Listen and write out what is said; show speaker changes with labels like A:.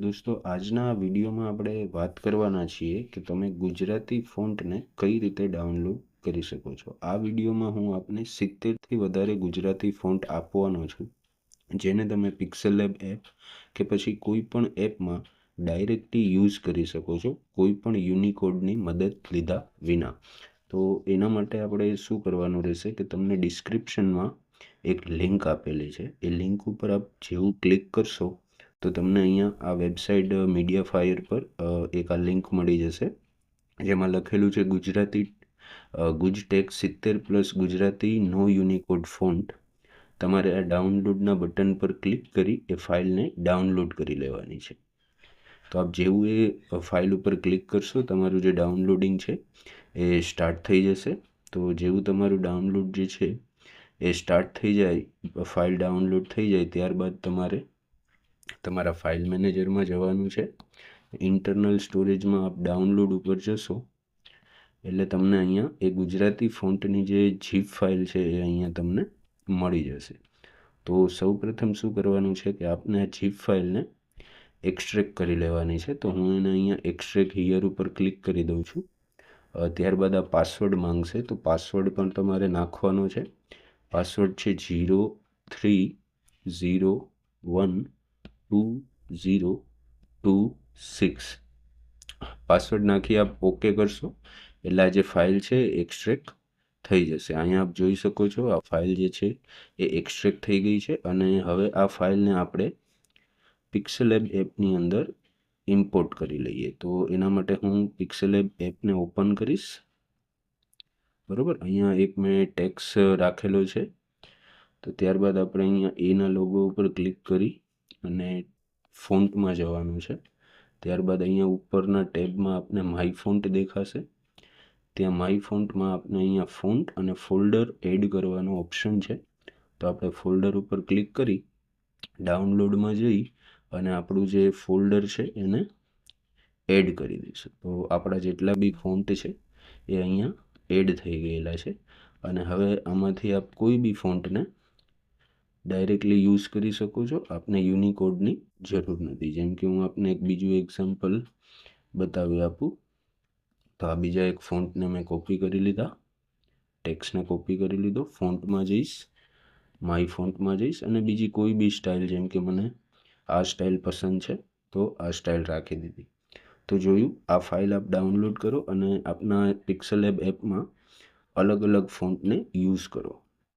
A: દોસ્તો, આજના વિડીયોમાં આપણે વાત કરવાના છીએ કે તમે ગુજરાતી ફોન્ટને કઈ રીતે ડાઉનલોડ કરી શકો છો. આ વિડીયોમાં હું આપને સિત્તેરથી વધારે ગુજરાતી ફોન્ટ આપવાનો છું, જેને તમે પિક્સેલ લેબ એપ કે પછી કોઈ પણ એપમાં ડાયરેક્ટલી યુઝ કરી શકો છો, કોઈ પણ યુનિકોડની મદદ લીધા વિના. તો એના માટે આપણે શું કરવાનું રહેશે કે તમને ડિસ્ક્રિપ્શનમાં એક લિંક આપેલી છે. એ લિંક ઉપર આપ જેવું ક્લિક કરશો તો તમને અહીંયા આ વેબસાઇટ મીડિયા ફાયર પર એક આ લિંક મળી જશે. જેમાં લખેલું છે ગુજરાતી ગુજટેક સિત્તેર પ્લસ ગુજરાતી નો યુનિકોડ ફોન્ટ. તમારે આ ડાઉનલોડના બટન પર ક્લિક કરી એ ફાઇલને ડાઉનલોડ કરી લેવાની છે. તો આપ જેવું એ ફાઇલ ઉપર ક્લિક કરશો, તમારું જે ડાઉનલોડિંગ છે એ સ્ટાર્ટ થઈ જશે. તો જેવું તમારું ડાઉનલોડ જે છે એ સ્ટાર્ટ થઈ જાય, ફાઇલ ડાઉનલોડ થઈ જાય, ત્યારબાદ તમારે તમારા ફાઇલ મેનેજરમાં જવાનું છે. ઇન્ટરનલ સ્ટોરેજમાં આપ ડાઉનલોડ ઉપર જશો. એટલે તમને અહીંયા એ ગુજરાતી ફોન્ટની જે જીપ ફાઇલ છે એ અહીંયા તમને મળી જશે. તો સૌ પ્રથમ શું કરવાનું છે કે આપને આ જીપ ફાઇલને એક્સ્ટ્રેક કરી લેવાની છે. તો હું એને અહીંયા એક્સ્ટ્રેક હિયર ઉપર ક્લિક કરી દઉં છું. ત્યારબાદ આ પાસવર્ડ માંગશે. તો પાસવર્ડ પણ તમારે નાખવાનો છે. પાસવર્ડ છે zero three zero one two zero two six password નાખી આપ ઓકે કરશો. એટલે આ જે ફાઇલ છે એક્સ્ટ્રેક્ટ થઈ જશે. અહીંયા આપ જોઈ શકો છો, આ ફાઇલ જે છે એ એક્સ્ટ્રેક્ટ થઈ ગઈ છે અને હવે આ ફાઇલને આપણે પિક્સેલેબ એપની અંદર ઇમ્પોર્ટ કરી લઈએ. તો એના માટે હું પિક્સેલેબ એપને ઓપન કરીશ. બરાબર? અહીંયા એક મેં ટેક્સ રાખેલો છે. તો ત્યારબાદ આપણે અહીંયા એના લોગો ઉપર ક્લિક કરી અને ફોન્ટમાં જવાનું છે. ત્યારબાદ અહીંયા ઉપરના ટેબમાં આપને માય ફોન્ટ દેખાશે. ત્યાં માય ફોન્ટમાં આપને અહીંયા ફોન્ટ અને ફોલ્ડર એડ કરવાનો ઓપ્શન છે. તો આપણે ફોલ્ડર ઉપર ક્લિક કરી ડાઉનલોડમાં જઈ અને આપણું જે ફોલ્ડર છે એને એડ કરી દઈશું. તો આપણા જેટલા બી ફોન્ટ છે એ અહીંયા એડ થઈ ગયેલા છે. અને હવે આમાંથી આપ કોઈ બી ફોન્ટને ડાયરેક્ટલી યુઝ કરી શકો છો. આપને યુનિકોડની જરૂર નથી. જેમ કે હું આપને એક બીજું એક્ઝામ્પલ બતાવી આપું. તો આ બીજા એક ફોન્ટને મેં કોપી કરી લીધા. ટેક્સને કોપી કરી લીધો. ફોન્ટમાં જઈશ. માય ફોન્ટમાં જઈશ. અને બીજી કોઈ બી સ્ટાઇલ જેમ કે મને આ સ્ટાઇલ પસંદ છે, તો આ સ્ટાઇલ રાખી દીધી. તો જોયું, આ ફાઇલ આપ ડાઉનલોડ કરો અને આપના પિક્સલ એપ એપમાં અલગ અલગ ફોન્ટને યુઝ કરો.